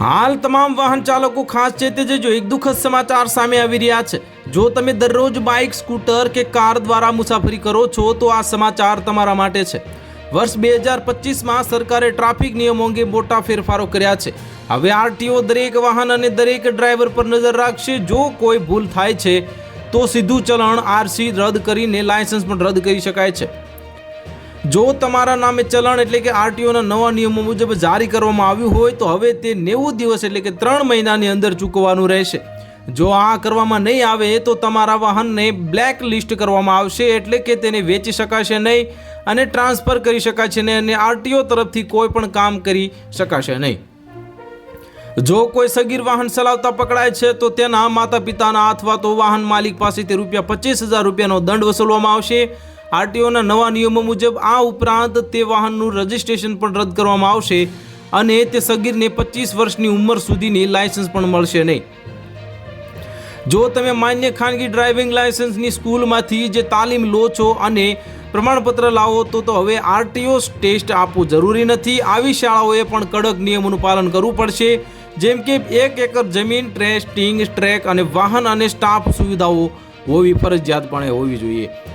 હાલ તમામ વાહન ચાલકો ખાસ ચેતે જો એક દુઃખદ સમાચાર સામે આવી રહ્યા છે. જો તમે દરરોજ બાઇક, સ્કૂટર કે કાર દ્વારા મુસાફરી કરો છો, તો આ સમાચાર તમારા માટે છે. વર્ષ બે હજાર પચીસમાં સરકારે ટ્રાફિક નિયમો અંગે મોટા ફેરફારો કર્યા છે. હવે આરટીઓ દરેક વાહન અને દરેક ડ્રાઈવર પર નજર રાખશે. જો કોઈ ભૂલ થાય છે, તો સીધું ચલણ આરસી રદ કરીને લાયસન્સ પણ રદ કરી શકાય છે. જો તમારા નામે ચલણ એટલે કે આરટીઓના નવા નિયમો મુજબ જારી કરવામાં આવ્યું હોય, તો હવે તે નેવું દિવસ એટલે કે ત્રણ મહિનાની અંદર ચૂકવવાનું રહેશે. જો આ કરવામાં નહીં આવે, તો તમારા વાહનને બ્લેક લિસ્ટ કરવામાં આવશે એટલે કે તેને વેચી શકાશે નહીં અને ટ્રાન્સફર કરી શકાશે નહીં અને આરટીઓ તરફથી કોઈ પણ કામ કરી શકાશે નહીં. જો કોઈ સગીર વાહન ચલાવતા પકડાય છે, તો તેના માતા પિતાના અથવા તો વાહન માલિક પાસેથી રૂપિયા પચીસ હજાર રૂપિયાનો દંડ વસૂલવામાં આવશે. આરટીઓના નવા નિયમો મુજબ આ ઉપરાંત તે વાહનનું રજિસ્ટ્રેશન પણ રદ કરવામાં આવશે અને તે સગીરને પચીસ વર્ષની ઉંમર સુધીની લાયસન્સ પણ મળશે નહીં. જો તમે માન્ય ખાનગી ડ્રાઇવિંગ લાયસન્સની સ્કૂલમાંથી જે તાલીમ લો છો અને પ્રમાણપત્ર લાવો તો તો હવે આરટીઓ ટેસ્ટ આપવું જરૂરી નથી. આવી શાળાઓએ પણ કડક નિયમોનું પાલન કરવું પડશે. જેમ કે એક એકર જમીન, ટ્રેસ્ટિંગ, ટ્રેક અને વાહન અને સ્ટાફ સુવિધાઓ હોવી ફરજિયાતપણે હોવી જોઈએ.